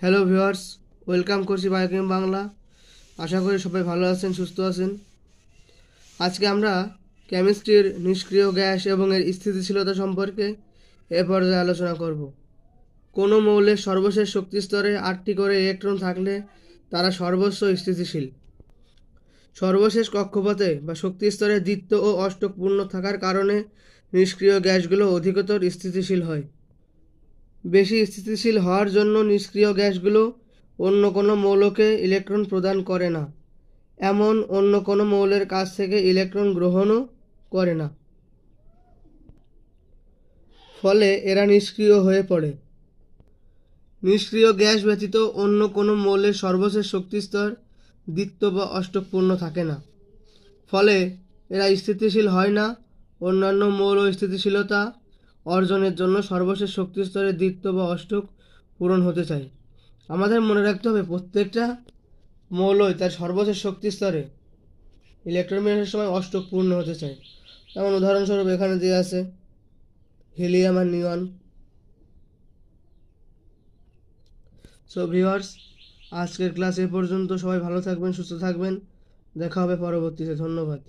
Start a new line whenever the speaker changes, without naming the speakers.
Hello viewers welcome করছি Biochem Bangla আশা করি সবাই ভালো আছেন, সুস্থ আছেন। আজকে আমরা কেমিস্ট্রির নিষ্ক্রিয় গ্যাস এবং এর স্থিতিশীলতা সম্পর্কে এ পর্যায়ে আলোচনা করব। কোনো মৌলের সর্বশেষ শক্তি স্তরে আটটি করে ইলেকট্রন থাকলে তারা সর্বস্ব স্থিতিশীল। সর্বশেষ কক্ষপথে বা শক্তি স্তরে দ্বিত্ব ও অষ্টক পূর্ণ থাকার কারণে নিষ্ক্রিয় গ্যাসগুলো অধিকতর স্থিতিশীল হয়। বেশি স্থিতিশীল হওয়ার জন্য নিষ্ক্রিয় গ্যাসগুলো অন্য কোনো মৌলকে ইলেকট্রন প্রদান করে না, এমন অন্য কোনো মৌলের কাছ থেকে ইলেকট্রন গ্রহণও করে না। ফলে এরা নিষ্ক্রিয় হয়ে পড়ে। নিষ্ক্রিয় গ্যাস ব্যতীত অন্য কোনো মৌলের সর্বশেষ শক্তিস্তর দ্বিত্ব বা অষ্টপূর্ণ থাকে না। ফলে এরা স্থিতিশীল হয় না, অন্যান্য মৌল স্থিতিশীলতা অর্জনের জন্য সর্বশেষ শক্তি স্তরে দ্বিত্ব বা অষ্টক পূরণ হতে চায় আমাদের মনে রাখতে হবে প্রত্যেকটা মৌলই তার সর্বশেষ শক্তি স্তরে ইলেকট্রন বিন্যাসের সময় অষ্টক পূর্ণ হতে চায়। যেমন উদাহরণস্বরূপ এখানে দিয়ে আছে হিলিয়াম আর নিয়ন সো ভিউয়ার্স আজকের ক্লাস এ পর্যন্ত সবাই ভালো থাকবেন, সুস্থ থাকবেন। দেখা হবে পরবর্তীতে, ধন্যবাদ।